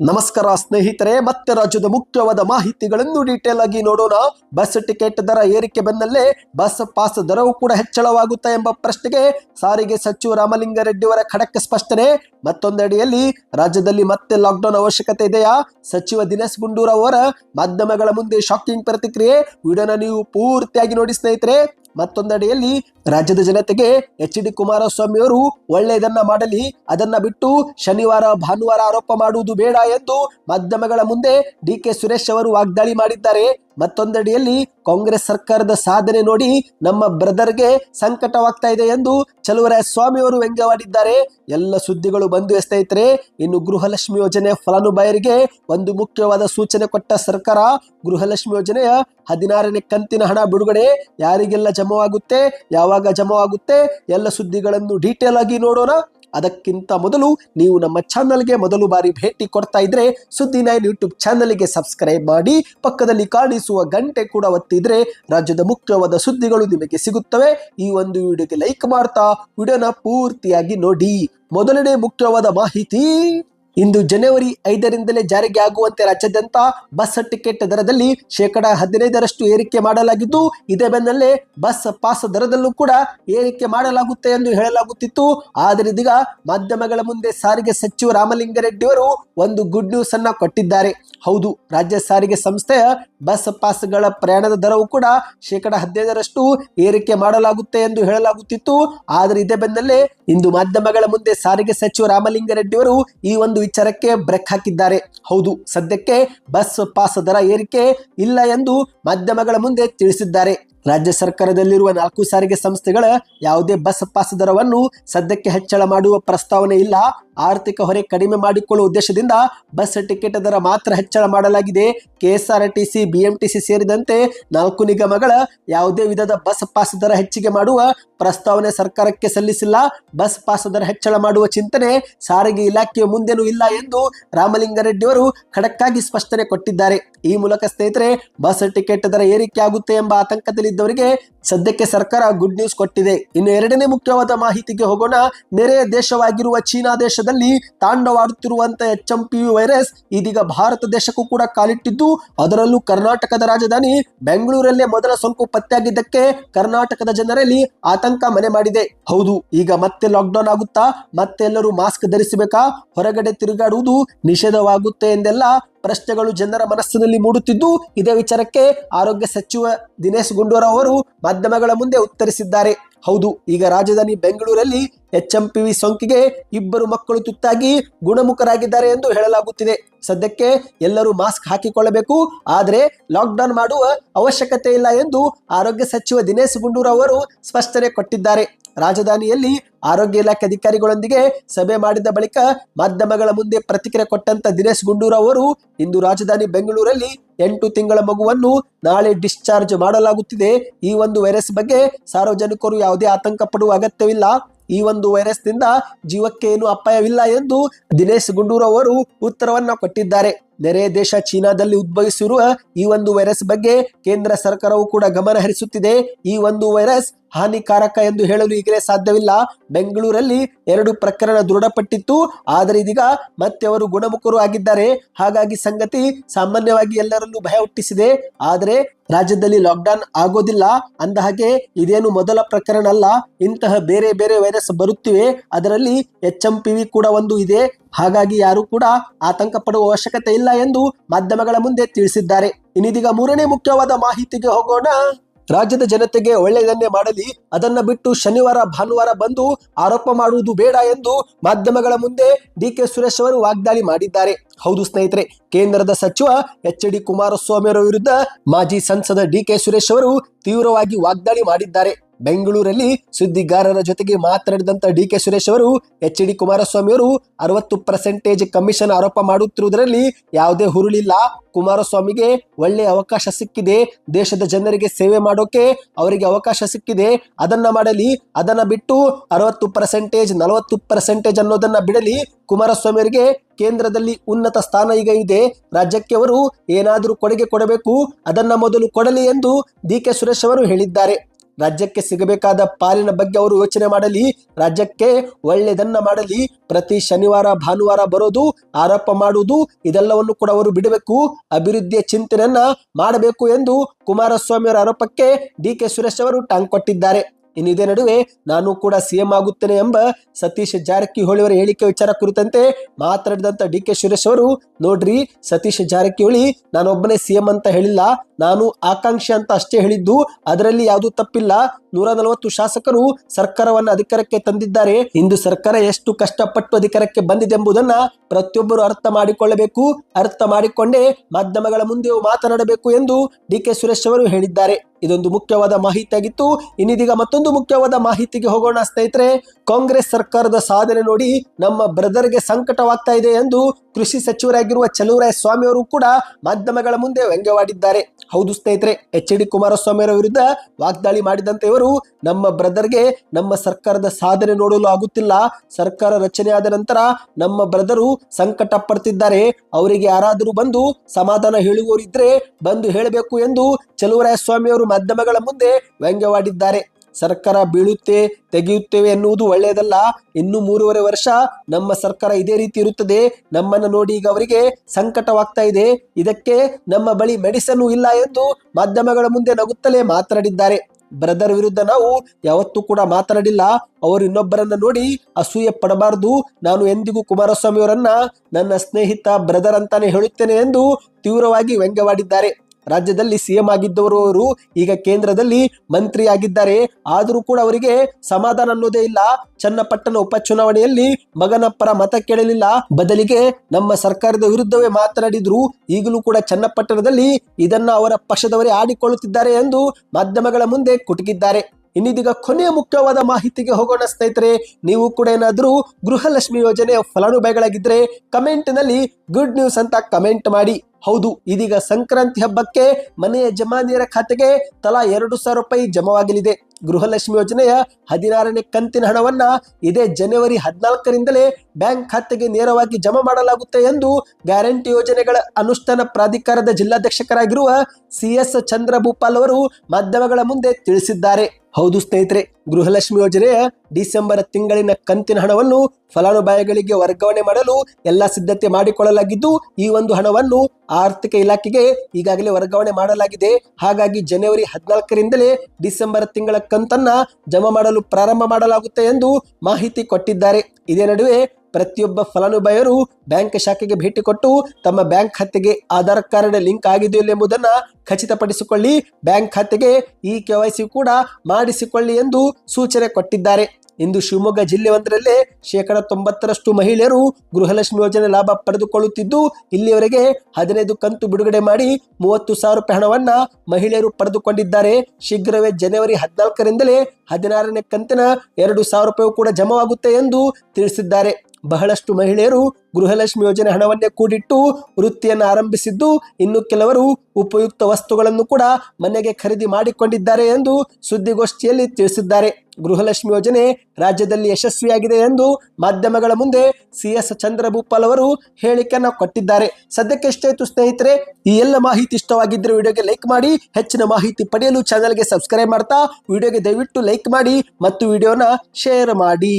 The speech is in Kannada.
ನಮಸ್ಕಾರ ಸ್ನೇಹಿತರೆ, ಮತ್ತೆ ರಾಜ್ಯದ ಮುಖ್ಯವಾದ ಮಾಹಿತಿಗಳನ್ನು ಡೀಟೇಲ್ ಆಗಿ ನೋಡೋಣ. ಬಸ್ ಟಿಕೆಟ್ ದರ ಏರಿಕೆ ಬೆನ್ನಲ್ಲೇ ಬಸ್ ಪಾಸ್ ದರವೂ ಕೂಡ ಹೆಚ್ಚಳವಾಗುತ್ತಾ ಎಂಬ ಪ್ರಶ್ನೆಗೆ ಸಾರಿಗೆ ಸಚಿವ ರಾಮಲಿಂಗಾರೆಡ್ಡಿ ಅವರ ಖಡಕ್ ಸ್ಪಷ್ಟನೆ. ಮತ್ತೊಂದೆಡೆಯಲ್ಲಿ ರಾಜ್ಯದಲ್ಲಿ ಮತ್ತೆ ಲಾಕ್ಡೌನ್ ಅವಶ್ಯಕತೆ ಇದೆಯಾ? ಸಚಿವ ದಿನೇಶ್ ಗುಂಡೂರಾವ್ ಅವರ ಮಾಧ್ಯಮಗಳ ಮುಂದೆ ಶಾಕಿಂಗ್ ಪ್ರತಿಕ್ರಿಯೆ. ವಿಡಿಯೋನ ನೀವು ಪೂರ್ತಿಯಾಗಿ ನೋಡಿ ಸ್ನೇಹಿತರೆ. ಮತ್ತೊಂದೆಡೆಯಲ್ಲಿ ರಾಜ್ಯದ ಜನತೆಗೆ ಎಚ್ ಡಿ ಕುಮಾರಸ್ವಾಮಿ ಅವರು ಒಳ್ಳೆಯದನ್ನ ಮಾಡಲಿ, ಅದನ್ನ ಬಿಟ್ಟು ಶನಿವಾರ, ಭಾನುವಾರ ಆರೋಪ ಮಾಡುವುದು ಬೇಡ ಎಂದು ಮಾಧ್ಯಮಗಳ ಮುಂದೆ ಡಿ ಕೆ ಸುರೇಶ್ ಅವರು ವಾಗ್ದಾಳಿ ಮಾಡಿದ್ದಾರೆ. ಮತ್ತೊಂದೆಡೆಯಲ್ಲಿ ಕಾಂಗ್ರೆಸ್ ಸರ್ಕಾರದ ಸಾಧನೆ ನೋಡಿ ನಮ್ಮ ಬ್ರದರ್ಗೆ ಸಂಕಟವಾಗ್ತಾ ಇದೆ ಎಂದು ಚಲುವರಾಯ ಸ್ವಾಮಿಯವರು ವ್ಯಂಗ್ಯವಾಡಿದ್ದಾರೆ. ಎಲ್ಲ ಸುದ್ದಿಗಳು ಬಂದು ಸ್ನೇಹಿತರೆ, ಇನ್ನು ಗೃಹಲಕ್ಷ್ಮಿ ಯೋಜನೆ ಫಲಾನುಭವಿಯರಿಗೆ ಒಂದು ಮುಖ್ಯವಾದ ಸೂಚನೆ ಕೊಟ್ಟ ಸರ್ಕಾರ, ಗೃಹಲಕ್ಷ್ಮಿ ಯೋಜನೆಯ ಹದಿನಾರನೇ ಕಂತಿನ ಹಣ ಬಿಡುಗಡೆ ಯಾರಿಗೆಲ್ಲ ಜಮವಾಗುತ್ತೆ, ಯಾವಾಗ ಜಮವಾಗುತ್ತೆ, ಎಲ್ಲ ಸುದ್ದಿಗಳನ್ನು ಡೀಟೇಲ್ ಆಗಿ ನೋಡೋಣ. ಅದಕ್ಕಿಂತ ಮೊದಲು ನೀವು ನಮ್ಮ ಚಾನಲ್ಗೆ ಮೊದಲು ಬಾರಿ ಭೇಟಿ ಕೊಡ್ತಾ ಇದ್ರೆ ಸುದ್ದಿ ನೈನ್ ಯೂಟ್ಯೂಬ್ ಚಾನಲ್ಗೆ ಸಬ್ಸ್ಕ್ರೈಬ್ ಮಾಡಿ, ಪಕ್ಕದಲ್ಲಿ ಕಾಣಿಸುವ ಗಂಟೆ ಕೂಡ ಒತ್ತಿದ್ರೆ ರಾಜ್ಯದ ಮುಖ್ಯವಾದ ಸುದ್ದಿಗಳು ನಿಮಗೆ ಸಿಗುತ್ತವೆ. ಈ ಒಂದು ವಿಡಿಯೋಗೆ ಲೈಕ್ ಮಾಡ್ತಾ, ವಿಡಿಯೋನ ಪೂರ್ತಿಯಾಗಿ ನೋಡಿ. ಮೊದಲನೇ ಮುಖ್ಯವಾದ ಮಾಹಿತಿ. ಇಂದು ಜನವರಿ ಐದರಿಂದಲೇ ಜಾರಿಗೆ ಆಗುವಂತೆ ರಾಜ್ಯಾದ್ಯಂತ ಬಸ್ ಟಿಕೆಟ್ ದರದಲ್ಲಿ ಶೇಕಡ ಹದಿನೈದರಷ್ಟು ಏರಿಕೆ ಮಾಡಲಾಗಿದ್ದು, ಇದೇ ಬೆನ್ನಲ್ಲೇ ಬಸ್ ಪಾಸ್ ದರದಲ್ಲೂ ಕೂಡ ಏರಿಕೆ ಮಾಡಲಾಗುತ್ತೆ ಎಂದು ಹೇಳಲಾಗುತ್ತಿತ್ತು. ಆದರೆ ಇದೀಗ ಮಾಧ್ಯಮಗಳ ಮುಂದೆ ಸಾರಿಗೆ ಸಚಿವ ರಾಮಲಿಂಗರೆಡ್ಡಿ ಅವರು ಒಂದು ಗುಡ್ ನ್ಯೂಸ್ ಅನ್ನ ಕೊಟ್ಟಿದ್ದಾರೆ. ಹೌದು, ರಾಜ್ಯ ಸಾರಿಗೆ ಸಂಸ್ಥೆಯ ಬಸ್ ಪಾಸ್ಗಳ ಪ್ರಯಾಣದ ದರವು ಕೂಡ ಶೇಕಡ ಹದಿನೈದರಷ್ಟು ಏರಿಕೆ ಮಾಡಲಾಗುತ್ತೆ ಎಂದು ಹೇಳಲಾಗುತ್ತಿತ್ತು. ಆದರೆ ಇದೇ ಬೆನ್ನಲ್ಲೇ ಇಂದು ಮಾಧ್ಯಮಗಳ ಮುಂದೆ ಸಾರಿಗೆ ಸಚಿವ ರಾಮಲಿಂಗಾರೆಡ್ಡಿಯವರು ಈ ಒಂದು ವಿಚಾರಕ್ಕೆ ಬ್ರೇಕ್ ಹಾಕಿದ್ದಾರೆ. ಹೌದು, ಸದ್ಯಕ್ಕೆ ಬಸ್ ಪಾಸ್ ದರ ಏರಿಕೆ ಇಲ್ಲ ಎಂದು ಮಾಧ್ಯಮಗಳ ಮುಂದೆ ತಿಳಿಸಿದ್ದಾರೆ. ರಾಜ್ಯ ಸರ್ಕಾರದಲ್ಲಿರುವ ನಾಲ್ಕು ಸಾರಿಗೆ ಸಂಸ್ಥೆಗಳ ಯಾವುದೇ ಬಸ್ ಪಾಸ್ ದರವನ್ನು ಸದ್ಯಕ್ಕೆ ಹೆಚ್ಚಳ ಮಾಡುವ ಪ್ರಸ್ತಾವನೆ ಇಲ್ಲ. ಆರ್ಥಿಕ ಹೊರೆ ಕಡಿಮೆ ಮಾಡಿಕೊಳ್ಳುವ ಉದ್ದೇಶದಿಂದ ಬಸ್ ಟಿಕೆಟ್ ದರ ಮಾತ್ರ ಹೆಚ್ಚಳ ಮಾಡಲಾಗಿದೆ. ಕೆಎಸ್ಆರ್ಟಿಸಿ, ಬಿಎಂಟಿಸಿ ಸೇರಿದಂತೆ ನಾಲ್ಕು ನಿಗಮಗಳ ಯಾವುದೇ ವಿಧದ ಬಸ್ ಪಾಸ್ ದರ ಹೆಚ್ಚಿಗೆ ಮಾಡುವ ಪ್ರಸ್ತಾವನೆ ಸರ್ಕಾರಕ್ಕೆ ಸಲ್ಲಿಸಿಲ್ಲ. ಬಸ್ ಪಾಸ್ ದರ ಹೆಚ್ಚಳ ಮಾಡುವ ಚಿಂತನೆ ಸಾರಿಗೆ ಇಲಾಖೆಯ ಮುಂದೆನೂ ಇಲ್ಲ ಎಂದು ರಾಮಲಿಂಗಾರೆಡ್ಡಿ ಅವರು ಖಡಕ್ಕಾಗಿ ಸ್ಪಷ್ಟನೆ ಕೊಟ್ಟಿದ್ದಾರೆ. ಈ ಮೂಲಕ ಸ್ನೇಹಿತರೆ, ಬಸ್ ಟಿಕೆಟ್ ದರ ಏರಿಕೆ ಆಗುತ್ತೆ ಎಂಬ ಆತಂಕದಲ್ಲಿದ್ದವರಿಗೆ ಸದ್ಯಕ್ಕೆ ಸರ್ಕಾರ ಗುಡ್ ನ್ಯೂಸ್ ಕೊಟ್ಟಿದೆ. ಇನ್ನು ಎರಡನೇ ಮುಖ್ಯವಾದ ಮಾಹಿತಿಗೆ ಹೋಗೋಣ. ನೆರೆಯ ದೇಶವಾಗಿರುವ ಚೀನಾ ದೇಶದಲ್ಲಿ ತಾಂಡವಾಡುತ್ತಿರುವಂತಹ ಎಚ್ ಎಂ ಪಿ ವೈರಸ್ ಇದೀಗ ಭಾರತ ದೇಶಕ್ಕೂ ಕೂಡ ಕಾಲಿಟ್ಟಿದ್ದು, ಅದರಲ್ಲೂ ಕರ್ನಾಟಕದ ರಾಜಧಾನಿ ಬೆಂಗಳೂರಲ್ಲೇ ಮೊದಲ ಸೋಂಕು ಪತ್ತೆಯಾಗಿದ್ದಕ್ಕೆ ಕರ್ನಾಟಕದ ಜನರಲ್ಲಿ ಆತಂಕ ಮನೆ ಮಾಡಿದೆ. ಹೌದು, ಈಗ ಮತ್ತೆ ಲಾಕ್ಡೌನ್ ಆಗುತ್ತಾ ಮತ್ತೆ ಎಲ್ಲರೂ ಮಾಸ್ಕ್ ಧರಿಸಬೇಕಾ? ಹೊರಗಡೆ ತಿರುಗಾಡುವುದು ನಿಷೇಧವಾಗುತ್ತೆ ಎಂದೆಲ್ಲ ಪ್ರಶ್ನೆಗಳು ಜನರ ಮನಸ್ಸಿನಲ್ಲಿ ಮೂಡುತ್ತಿದ್ದು, ಇದೇ ವಿಚಾರಕ್ಕೆ ಆರೋಗ್ಯ ಸಚಿವ ದಿನೇಶ್ ಗುಂಡೂರಾವ್ ಅವರು ಮಾಧ್ಯಮಗಳ ಮುಂದೆ ಉತ್ತರಿಸಿದ್ದಾರೆ. ಹೌದು, ಈಗ ರಾಜಧಾನಿ ಬೆಂಗಳೂರಲ್ಲಿ ಎಚ್ ಎಂ ಪಿ ವಿ ಸೋಂಕಿಗೆ ಇಬ್ಬರು ಮಕ್ಕಳು ತುತ್ತಾಗಿ ಗುಣಮುಖರಾಗಿದ್ದಾರೆ ಎಂದು ಹೇಳಲಾಗುತ್ತಿದೆ. ಸದ್ಯಕ್ಕೆ ಎಲ್ಲರೂ ಮಾಸ್ಕ್ ಹಾಕಿಕೊಳ್ಳಬೇಕು. ಆದರೆ ಲಾಕ್ಡೌನ್ ಮಾಡುವ ಅವಶ್ಯಕತೆ ಇಲ್ಲ ಎಂದು ಆರೋಗ್ಯ ಸಚಿವ ದಿನೇಶ್ ಗುಂಡೂರಾವ್ ಅವರು ಸ್ಪಷ್ಟನೆ ಕೊಟ್ಟಿದ್ದಾರೆ. ರಾಜಧಾನಿಯಲ್ಲಿ ಆರೋಗ್ಯ ಇಲಾಖೆ ಅಧಿಕಾರಿಗಳೊಂದಿಗೆ ಸಭೆ ಮಾಡಿದ ಬಳಿಕ ಮಾಧ್ಯಮಗಳ ಮುಂದೆ ಪ್ರತಿಕ್ರಿಯೆ ಕೊಟ್ಟಂತ ದಿನೇಶ್ ಗುಂಡೂರಾವ್ ಅವರು, ಇಂದು ರಾಜಧಾನಿ ಬೆಂಗಳೂರಲ್ಲಿ ಎಂಟು ತಿಂಗಳ ಮಗುವನ್ನು ನಾಳೆ ಡಿಸ್ಚಾರ್ಜ್ ಮಾಡಲಾಗುತ್ತಿದೆ. ಈ ಒಂದು ವೈರಸ್ ಬಗ್ಗೆ ಸಾರ್ವಜನಿಕರು ಯಾವುದೇ ಆತಂಕ ಪಡುವ ಅಗತ್ಯವಿಲ್ಲ. ಈ ಒಂದು ವೈರಸ್ನಿಂದ ಜೀವಕ್ಕೆ ಏನು ಅಪಾಯವಿಲ್ಲ ಎಂದು ದಿನೇಶ್ ಗುಂಡೂರು ಅವರು ಉತ್ತರವನ್ನ ಕೊಟ್ಟಿದ್ದಾರೆ. ನೆರೆ ದೇಶ ಚೀನಾದಲ್ಲಿ ಉದ್ಭವಿಸಿರುವ ಈ ಒಂದು ವೈರಸ್ ಬಗ್ಗೆ ಕೇಂದ್ರ ಸರ್ಕಾರವು ಕೂಡ ಗಮನ ಹರಿಸುತ್ತಿದೆ. ಈ ಒಂದು ವೈರಸ್ ಹಾನಿಕಾರಕ ಎಂದು ಹೇಳಲು ಈಗಲೇ ಸಾಧ್ಯವಿಲ್ಲ. ಬೆಂಗಳೂರಲ್ಲಿ ಎರಡು ಪ್ರಕರಣ ದೃಢಪಟ್ಟಿತ್ತು. ಆದರೆ ಇದೀಗ ಮತ್ತೆ ಅವರು ಗುಣಮುಖರು ಆಗಿದ್ದಾರೆ. ಹಾಗಾಗಿ ಸಂಗತಿ ಸಾಮಾನ್ಯವಾಗಿ ಎಲ್ಲರಲ್ಲೂ ಭಯ ಹುಟ್ಟಿಸಿದೆ. ಆದರೆ ರಾಜ್ಯದಲ್ಲಿ ಲಾಕ್ಡೌನ್ ಆಗೋದಿಲ್ಲ. ಅಂದ ಹಾಗೆ ಇದೇನು ಮೊದಲ ಪ್ರಕರಣ ಅಲ್ಲ, ಇಂತಹ ಬೇರೆ ಬೇರೆ ವೈರಸ್ ಬರುತ್ತಿವೆ. ಅದರಲ್ಲಿ ಎಚ್ ಎಂ ಪಿ ಕೂಡ ಒಂದು ಇದೆ. ಹಾಗಾಗಿ ಯಾರು ಕೂಡ ಆತಂಕ ಪಡುವ ಅವಶ್ಯಕತೆ ಇಲ್ಲ ಎಂದು ಮಾಧ್ಯಮಗಳ ಮುಂದೆ ತಿಳಿಸಿದ್ದಾರೆ. ಇನ್ನಿದೀಗ ಮೂರನೇ ಮುಖ್ಯವಾದ ಮಾಹಿತಿಗೆ ಹೋಗೋಣ. ರಾಜ್ಯದ ಜನತೆಗೆ ಒಳ್ಳೆಯದನ್ನೇ ಮಾಡಲಿ, ಅದನ್ನ ಬಿಟ್ಟು ಶನಿವಾರ, ಭಾನುವಾರ ಬಂದು ಆರೋಪ ಮಾಡುವುದು ಬೇಡ ಎಂದು ಮಾಧ್ಯಮಗಳ ಮುಂದೆ ಡಿ ಕೆ ಸುರೇಶ್ ಅವರು ವಾಗ್ದಾಳಿ ಮಾಡಿದ್ದಾರೆ. ಹೌದು ಸ್ನೇಹಿತರೆ, ಕೇಂದ್ರದ ಸಚಿವ ಎಚ್ ಡಿ ಕುಮಾರಸ್ವಾಮಿ ಅವರ ವಿರುದ್ಧ ಮಾಜಿ ಸಂಸದ ಡಿ ಕೆ ಸುರೇಶ್ ಅವರು ತೀವ್ರವಾಗಿ ವಾಗ್ದಾಳಿ ಮಾಡಿದ್ದಾರೆ. ಬೆಂಗಳೂರಲ್ಲಿ ಸುದ್ದಿಗಾರರ ಜೊತೆಗೆ ಮಾತನಾಡಿದಂತ ಡಿ ಕೆ ಸುರೇಶ್ ಅವರು, ಎಚ್ ಡಿ ಕುಮಾರಸ್ವಾಮಿ ಅವರು ಅರವತ್ತು ಪರ್ಸೆಂಟೇಜ್ ಕಮಿಷನ್ ಆರೋಪ ಮಾಡುತ್ತಿರುವುದರಲ್ಲಿ ಯಾವುದೇ ಹುರುಳಿಲ್ಲ. ಕುಮಾರಸ್ವಾಮಿಗೆ ಒಳ್ಳೆಯ ಅವಕಾಶ ಸಿಕ್ಕಿದೆ. ದೇಶದ ಜನರಿಗೆ ಸೇವೆ ಮಾಡೋಕೆ ಅವರಿಗೆ ಅವಕಾಶ ಸಿಕ್ಕಿದೆ. ಅದನ್ನ ಮಾಡಲಿ, ಅದನ್ನ ಬಿಟ್ಟು ಅರವತ್ತು ಪರ್ಸೆಂಟೇಜ್ ನಲವತ್ತು ಪರ್ಸೆಂಟೇಜ್ ಅನ್ನೋದನ್ನ ಬಿಡಲಿ. ಕುಮಾರಸ್ವಾಮಿ ಅವರಿಗೆ ಕೇಂದ್ರದಲ್ಲಿ ಉನ್ನತ ಸ್ಥಾನ ಈಗ ಇದೆ. ರಾಜ್ಯಕ್ಕೆ ಅವರು ಏನಾದರೂ ಕೊಡುಗೆ ಕೊಡಬೇಕು, ಅದನ್ನ ಮೊದಲು ಕೊಡಲಿ ಎಂದು ಡಿ ಕೆ ಸುರೇಶ್ ಅವರು ಹೇಳಿದ್ದಾರೆ. ರಾಜ್ಯಕ್ಕೆ ಸಿಗಬೇಕಾದ ಪಾಲಿನ ಬಗ್ಗೆ ಅವರು ಯೋಚನೆ ಮಾಡಲಿ, ರಾಜ್ಯಕ್ಕೆ ಒಳ್ಳೆಯದನ್ನ ಮಾಡಲಿ. ಪ್ರತಿ ಶನಿವಾರ, ಭಾನುವಾರ ಬರೋದು, ಆರೋಪ ಮಾಡುವುದು, ಇದೆಲ್ಲವನ್ನು ಕೂಡ ಅವರು ಬಿಡಬೇಕು. ಅಭಿವೃದ್ಧಿಯ ಚಿಂತನೆಯನ್ನ ಮಾಡಬೇಕು ಎಂದು ಕುಮಾರಸ್ವಾಮಿ ಅವರ ಆರೋಪಕ್ಕೆ ಡಿ ಕೆ ಸುರೇಶ್ ಅವರು ಟಾಂಗ್ ಕೊಟ್ಟಿದ್ದಾರೆ. ಇನ್ನು ಇದೇ ನಡುವೆ ನಾನು ಕೂಡ ಸಿಎಂ ಆಗುತ್ತೇನೆ ಎಂಬ ಸತೀಶ್ ಜಾರಕಿಹೊಳಿ ಅವರ ಹೇಳಿಕೆ ವಿಚಾರ ಕುರಿತಂತೆ ಮಾತನಾಡಿದಂತ ಡಿ ಕೆ ಸುರೇಶ್ ಅವರು, ನೋಡ್ರಿ ಸತೀಶ್ ಜಾರಕಿಹೊಳಿ, ನಾನೊಬ್ಬನೇ ಸಿಎಂ ಅಂತ ಹೇಳಿಲ್ಲ, ನಾನು ಆಕಾಂಕ್ಷೆ ಅಂತ ಅಷ್ಟೇ ಹೇಳಿದ್ದು, ಅದರಲ್ಲಿ ಯಾವುದೂ ತಪ್ಪಿಲ್ಲ. ನೂರ ನಲವತ್ತು ಶಾಸಕರು ಸರ್ಕಾರವನ್ನು ಅಧಿಕಾರಕ್ಕೆ ತಂದಿದ್ದಾರೆ. ಇಂದು ಸರ್ಕಾರ ಎಷ್ಟು ಕಷ್ಟಪಟ್ಟು ಅಧಿಕಾರಕ್ಕೆ ಬಂದಿದೆ ಎಂಬುದನ್ನ ಪ್ರತಿಯೊಬ್ಬರು ಅರ್ಥ ಮಾಡಿಕೊಳ್ಳಬೇಕು. ಅರ್ಥ ಮಾಡಿಕೊಂಡೇ ಮಾಧ್ಯಮಗಳ ಮುಂದೆಯೂ ಮಾತನಾಡಬೇಕು ಎಂದು ಡಿ ಕೆ ಸುರೇಶ್ ಅವರು ಹೇಳಿದ್ದಾರೆ. ಇದೊಂದು ಮುಖ್ಯವಾದ ಮಾಹಿತಿಯಾಗಿತ್ತು. ಇನ್ನಿದೀಗ ಮತ್ತೊಂದು ಮುಖ್ಯವಾದ ಮಾಹಿತಿಗೆ ಹೋಗೋಣ ಸ್ನೇಹಿತರೆ. ಕಾಂಗ್ರೆಸ್ ಸರ್ಕಾರದ ಸಾಧನೆ ನೋಡಿ ನಮ್ಮ ಬ್ರದರ್ಗೆ ಸಂಕಟವಾಗ್ತಾ ಇದೆ ಎಂದು ಕೃಷಿ ಸಚಿವರಾಗಿರುವ ಚಲುವರಾಯ ಸ್ವಾಮಿ ಅವರು ಕೂಡ ಮಾಧ್ಯಮಗಳ ಮುಂದೆ ವ್ಯಂಗ್ಯವಾಡಿದ್ದಾರೆ. ಹೌದು ಸ್ನೇಹಿತರೆ, ಎಚ್ ಡಿ ಕುಮಾರಸ್ವಾಮಿ ಅವರ ವಿರುದ್ಧ ವಾಗ್ದಾಳಿ ಮಾಡಿದಂತೆ ಇವರು ನಮ್ಮ ಬ್ರದರ್ಗೆ ನಮ್ಮ ಸರ್ಕಾರದ ಸಾಧನೆ ನೋಡಲು ಆಗುತ್ತಿಲ್ಲ. ಸರ್ಕಾರ ರಚನೆಯಾದ ನಂತರ ನಮ್ಮ ಬ್ರದರು ಸಂಕಟ ಪಡ್ತಿದ್ದಾರೆ. ಅವರಿಗೆ ಯಾರಾದರೂ ಬಂದು ಸಮಾಧಾನ ಹೇಳುವವರಿದ್ರೆ ಬಂದು ಹೇಳಬೇಕು ಎಂದು ಚಲುವರಾಯ ಸ್ವಾಮಿ ಅವರು ಮಾಧ್ಯಮಗಳ ಮುಂದೆ ವ್ಯಂಗ್ಯವಾಡಿದ್ದಾರೆ. ಸರ್ಕಾರ ಬೀಳುತ್ತೆ, ತೆಗೆಯುತ್ತೇವೆ ಎನ್ನುವುದು ಒಳ್ಳೆಯದಲ್ಲ. ಇನ್ನು ಮೂರುವರೆ ವರ್ಷ ನಮ್ಮ ಸರ್ಕಾರ ಇದೇ ರೀತಿ ಇರುತ್ತದೆ. ನಮ್ಮನ್ನು ನೋಡಿ ಈಗ ಅವರಿಗೆ ಸಂಕಟವಾಗ್ತಾ ಇದೆ. ಇದಕ್ಕೆ ನಮ್ಮ ಬಳಿ ಮೆಡಿಸನ್ ಇಲ್ಲ ಎಂದು ಮಾಧ್ಯಮಗಳ ಮುಂದೆ ನಗುತ್ತಲೇ ಮಾತನಾಡಿದ್ದಾರೆ. ಬ್ರದರ್ ವಿರುದ್ಧ ನಾವು ಯಾವತ್ತೂ ಕೂಡ ಮಾತನಾಡಿಲ್ಲ. ಅವರು ಇನ್ನೊಬ್ಬರನ್ನ ನೋಡಿ ಅಸೂಯೆ ಪಡಬಾರದು. ನಾನು ಎಂದಿಗೂ ಕುಮಾರಸ್ವಾಮಿ ಅವರನ್ನ ನನ್ನ ಸ್ನೇಹಿತ ಬ್ರದರ್ ಅಂತಾನೆ ಹೇಳುತ್ತೇನೆ ಎಂದು ತೀವ್ರವಾಗಿ ವ್ಯಂಗ್ಯವಾಡಿದ್ದಾರೆ. ರಾಜ್ಯದಲ್ಲಿ ಸಿಎಂ ಆಗಿದ್ದವರು ಈಗ ಕೇಂದ್ರದಲ್ಲಿ ಮಂತ್ರಿ ಆಗಿದ್ದಾರೆ ಆದರೂ ಕೂಡ ಅವರಿಗೆ ಸಮಾಧಾನ ಅನ್ನೋದೇ ಇಲ್ಲ. ಚನ್ನಪಟ್ಟಣ ಉಪಚುನಾವಣೆಯಲ್ಲಿ ಮಗನ ಪರ ಮತ ಕೇಳಲಿಲ್ಲ. ಬದಲಿಗೆ ನಮ್ಮ ಸರ್ಕಾರದ ವಿರುದ್ಧವೇ ಮಾತನಾಡಿದ್ರು. ಈಗಲೂ ಕೂಡ ಚನ್ನಪಟ್ಟಣದಲ್ಲಿ ಇದನ್ನ ಅವರ ಪಕ್ಷದವರೇ ಆಡಿಕೊಳ್ಳುತ್ತಿದ್ದಾರೆ ಎಂದು ಮಾಧ್ಯಮಗಳ ಮುಂದೆ ಕುಟುಕಿದ್ದಾರೆ. ಇನ್ನಿದೀಗ ಕೊನೆಯ ಮುಖ್ಯವಾದ ಮಾಹಿತಿಗೆ ಹೋಗೋಣ ಸ್ನೇಹಿತರೆ, ನೀವು ಕೂಡ ಏನಾದರೂ ಗೃಹಲಕ್ಷ್ಮಿ ಯೋಜನೆಯ ಫಲಾನುಭವಿಗಳಾಗಿದ್ದರೆ ಕಮೆಂಟ್ನಲ್ಲಿ ಗುಡ್ ನ್ಯೂಸ್ ಅಂತ ಕಮೆಂಟ್ ಮಾಡಿ. ಹೌದು, ಇದೀಗ ಸಂಕ್ರಾಂತಿ ಹಬ್ಬಕ್ಕೆ ಮನೆಯ ಜಮಾನಿಯರ ಖಾತೆಗೆ ತಲಾ ಎರಡು ಸಾವಿರ ರೂಪಾಯಿ ಜಮವಾಗಲಿದೆ. ಗೃಹಲಕ್ಷ್ಮಿ ಯೋಜನೆಯ ಹದಿನಾರನೇ ಕಂತಿನ ಹಣವನ್ನ ಇದೇ ಜನವರಿ ಹದಿನಾಲ್ಕರಿಂದಲೇ ಬ್ಯಾಂಕ್ ಖಾತೆಗೆ ನೇರವಾಗಿ ಜಮಾ ಮಾಡಲಾಗುತ್ತೆ ಎಂದು ಗ್ಯಾರಂಟಿ ಯೋಜನೆಗಳ ಅನುಷ್ಠಾನ ಪ್ರಾಧಿಕಾರದ ಜಿಲ್ಲಾಧ್ಯಕ್ಷಕರಾಗಿರುವ ಸಿ ಎಸ್ ಚಂದ್ರಭೂಪಾಲ್ ಅವರು ಮಾಧ್ಯಮಗಳ ಮುಂದೆ ತಿಳಿಸಿದ್ದಾರೆ. ಹೌದು ಸ್ನೇಹಿತರೆ, ಗೃಹಲಕ್ಷ್ಮಿ ಯೋಜನೆಯ ಡಿಸೆಂಬರ್ ತಿಂಗಳಿನ ಕಂತಿನ ಹಣವನ್ನು ಫಲಾನುಭವಿಗಳಿಗೆ ವರ್ಗಾವಣೆ ಮಾಡಲು ಎಲ್ಲ ಸಿದ್ಧತೆ ಮಾಡಿಕೊಳ್ಳಲಾಗಿದ್ದು, ಈ ಒಂದು ಹಣವನ್ನು ಆರ್ಥಿಕ ಇಲಾಖೆಗೆ ಈಗಾಗಲೇ ವರ್ಗಾವಣೆ ಮಾಡಲಾಗಿದೆ. ಹಾಗಾಗಿ ಜನವರಿ ಹದಿನಾಲ್ಕರಿಂದಲೇ ಡಿಸೆಂಬರ್ ತಿಂಗಳ ಕಂತನ್ನ ಜಮಾ ಮಾಡಲು ಪ್ರಾರಂಭ ಮಾಡಲಾಗುತ್ತೆ ಎಂದು ಮಾಹಿತಿ ಕೊಟ್ಟಿದ್ದಾರೆ. ಇದೇ ನಡುವೆ ಪ್ರತಿಯೊಬ್ಬ ಫಲಾನುಭವಿಯರು ಬ್ಯಾಂಕ್ ಶಾಖೆಗೆ ಭೇಟಿ ಕೊಟ್ಟು ತಮ್ಮ ಬ್ಯಾಂಕ್ ಖಾತೆಗೆ ಆಧಾರ್ ಕಾರ್ಡ್ ಲಿಂಕ್ ಆಗಿದೆಯಲ್ಲ ಎಂಬುದನ್ನ ಖಚಿತಪಡಿಸಿಕೊಳ್ಳಿ. ಬ್ಯಾಂಕ್ ಖಾತೆಗೆ ಈ ಕೆವೈಸಿ ಕೂಡ ಮಾಡಿಸಿಕೊಳ್ಳಿ ಎಂದು ಸೂಚನೆ ಕೊಟ್ಟಿದ್ದಾರೆ. ಇಂದು ಶಿವಮೊಗ್ಗ ಜಿಲ್ಲೆಯೊಂದರಲ್ಲೇ ಶೇಕಡ ತೊಂಬತ್ತರಷ್ಟು ಮಹಿಳೆಯರು ಗೃಹಲಕ್ಷ್ಮಿ ಯೋಜನೆ ಲಾಭ ಪಡೆದುಕೊಳ್ಳುತ್ತಿದ್ದು, ಇಲ್ಲಿಯವರೆಗೆ ಹದಿನೈದು ಕಂತು ಬಿಡುಗಡೆ ಮಾಡಿ ಮೂವತ್ತು ಸಾವಿರ ರೂಪಾಯಿ ಹಣವನ್ನ ಮಹಿಳೆಯರು ಪಡೆದುಕೊಂಡಿದ್ದಾರೆ. ಶೀಘ್ರವೇ ಜನವರಿ ಹದಿನಾಲ್ಕರಿಂದಲೇ ಹದಿನಾರನೇ ಕಂತಿನ ಎರಡು ಸಾವಿರ ರೂಪಾಯಿ ಕೂಡ ಜಮವಾಗುತ್ತೆ ಎಂದು ತಿಳಿಸಿದ್ದಾರೆ. ಬಹಳಷ್ಟು ಮಹಿಳೆಯರು ಗೃಹಲಕ್ಷ್ಮಿ ಯೋಜನೆ ಹಣವನ್ನೇ ಕೂಡಿಟ್ಟು ವೃತ್ತಿಯನ್ನು ಆರಂಭಿಸಿದ್ದು, ಇನ್ನು ಕೆಲವರು ಉಪಯುಕ್ತ ವಸ್ತುಗಳನ್ನು ಕೂಡ ಮನೆಗೆ ಖರೀದಿ ಮಾಡಿಕೊಂಡಿದ್ದಾರೆ ಎಂದು ಸುದ್ದಿಗೋಷ್ಠಿಯಲ್ಲಿ ತಿಳಿಸಿದ್ದಾರೆ. ಗೃಹಲಕ್ಷ್ಮಿ ಯೋಜನೆ ರಾಜ್ಯದಲ್ಲಿ ಯಶಸ್ವಿಯಾಗಿದೆ ಎಂದು ಮಾಧ್ಯಮಗಳ ಮುಂದೆ ಸಿ ಎಸ್ ಚಂದ್ರಭೂಪಾಲ್ ಅವರು ಹೇಳಿಕೆಯನ್ನು ಕೊಟ್ಟಿದ್ದಾರೆ. ಸದ್ಯಕ್ಕೆ ಎಷ್ಟಾಯ್ತು ಸ್ನೇಹಿತರೆ, ಈ ಎಲ್ಲ ಮಾಹಿತಿ ಇಷ್ಟವಾಗಿದ್ದರೆ ವಿಡಿಯೋಗೆ ಲೈಕ್ ಮಾಡಿ, ಹೆಚ್ಚಿನ ಮಾಹಿತಿ ಪಡೆಯಲು ಚಾನಲ್ಗೆ ಸಬ್ಸ್ಕ್ರೈಬ್ ಮಾಡ್ತಾ, ವಿಡಿಯೋಗೆ ದಯವಿಟ್ಟು ಲೈಕ್ ಮಾಡಿ ಮತ್ತು ವಿಡಿಯೋನ ಶೇರ್ ಮಾಡಿ.